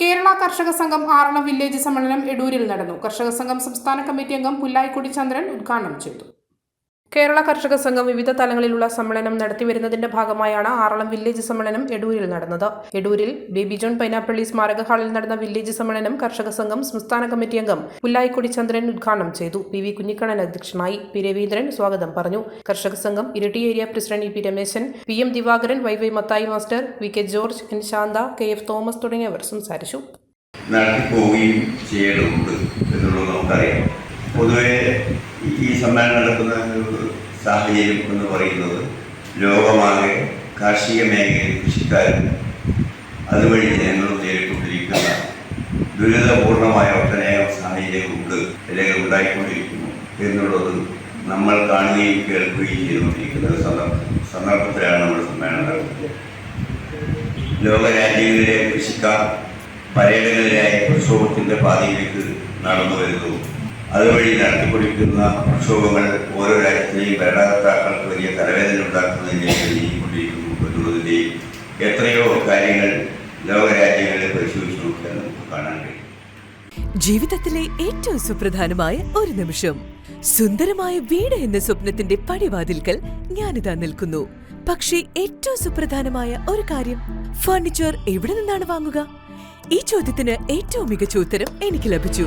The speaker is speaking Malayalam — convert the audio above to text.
കേരള കർഷക സംഘം ആറളം വില്ലേജ് സമ്മേളനം എടൂരിൽ നടന്നു. കർഷക സംഘം സംസ്ഥാന കമ്മിറ്റി അംഗം പുല്ലായിക്കുടി ചന്ദ്രൻ ഉദ്ഘാടനം ചെയ്തു. കേരള കർഷക സംഘം വിവിധ തലങ്ങളിലുള്ള സമ്മേളനം നടത്തിവരുന്നതിന്റെ ഭാഗമായാണ് ആറളം വില്ലേജ് സമ്മേളനം എടൂരിൽ നടന്നത്. എടൂരിൽ ബേബി ജോൺ പൈനാപ്പള്ളി സ്മാരക ഹാളിൽ നടന്ന വില്ലേജ് സമ്മേളനം കർഷക സംഘം സംസ്ഥാന കമ്മിറ്റി അംഗം പുല്ലായിക്കുടി ചന്ദ്രൻ ഉദ്ഘാടനം ചെയ്തു. പി. വി. കുഞ്ഞിക്കണ്ണൻ അധ്യക്ഷനായി. പി. രവീന്ദ്രൻ സ്വാഗതം പറഞ്ഞു. കർഷക സംഘം Iritty area president E. P. Ramesan P. M. Divakaran Y. Y. Mathai master V. K. George N. Santha K. F. Thomas തുടങ്ങിയവർ സംസാരിച്ചു. പൊതുവെ സമ്മേളനം നടക്കുന്ന സാഹചര്യം എന്ന് പറയുന്നത് ലോകമാകെ കാർഷിക മേഖലയിൽ കൃഷിക്കാരും അതുവഴി ജനങ്ങളും നേരിട്ടുകൊണ്ടിരിക്കുന്ന ദുരിതപൂർണമായ ഒട്ടനേകം സാഹചര്യങ്ങളുണ്ട് അല്ലെങ്കിൽ ഉണ്ടായിക്കൊണ്ടിരിക്കുന്നു എന്നുള്ളത് നമ്മൾ കാണുകയും കേൾക്കുകയും ചെയ്തുകൊണ്ടിരിക്കുന്ന ഒരു സന്ദർഭം സന്ദർഭത്തിലാണ് നമ്മുടെ സമ്മേളനം നടക്കുന്നത് ലോകരാജ്യങ്ങളിലെ കൃഷിക്കാർ പര്യടനരായ പ്രക്ഷോഭത്തിന്റെ പാതയിലേക്ക് നടന്നു വരുന്നു അതുവഴി നടത്തിക്കൊണ്ടിരിക്കുന്ന പ്രക്ഷോഭങ്ങൾ ഓരോ രാജ്യത്തെയും ഭരണകർത്താക്കൾക്ക് വലിയ തലവേദന ഉണ്ടാക്കുന്നതിനെയും എത്രയോ കാര്യങ്ങൾ ലോകരാജ്യങ്ങളെ പരിശോധിച്ച് നോക്കിയാൽ നമുക്ക് കാണാൻ കഴിയും. ജീവിതത്തിലെ ഏറ്റവും സുപ്രധാനമായ ഒരു നിമിഷം. സുന്ദരമായ വീട് എന്ന സ്വപ്നത്തിന്റെ പടിവാതിൽക്കൽ ഞാനിതാ നിൽക്കുന്നു. പക്ഷേ ഏറ്റവും സുപ്രധാനമായ ഒരു കാര്യം ഫർണിച്ചർ എവിടെ നിന്നാണ് വാങ്ങുക? ഈ ചോദ്യത്തിന് ഏറ്റവും മികച്ച ഉത്തരം എനിക്ക് ലഭിച്ചു.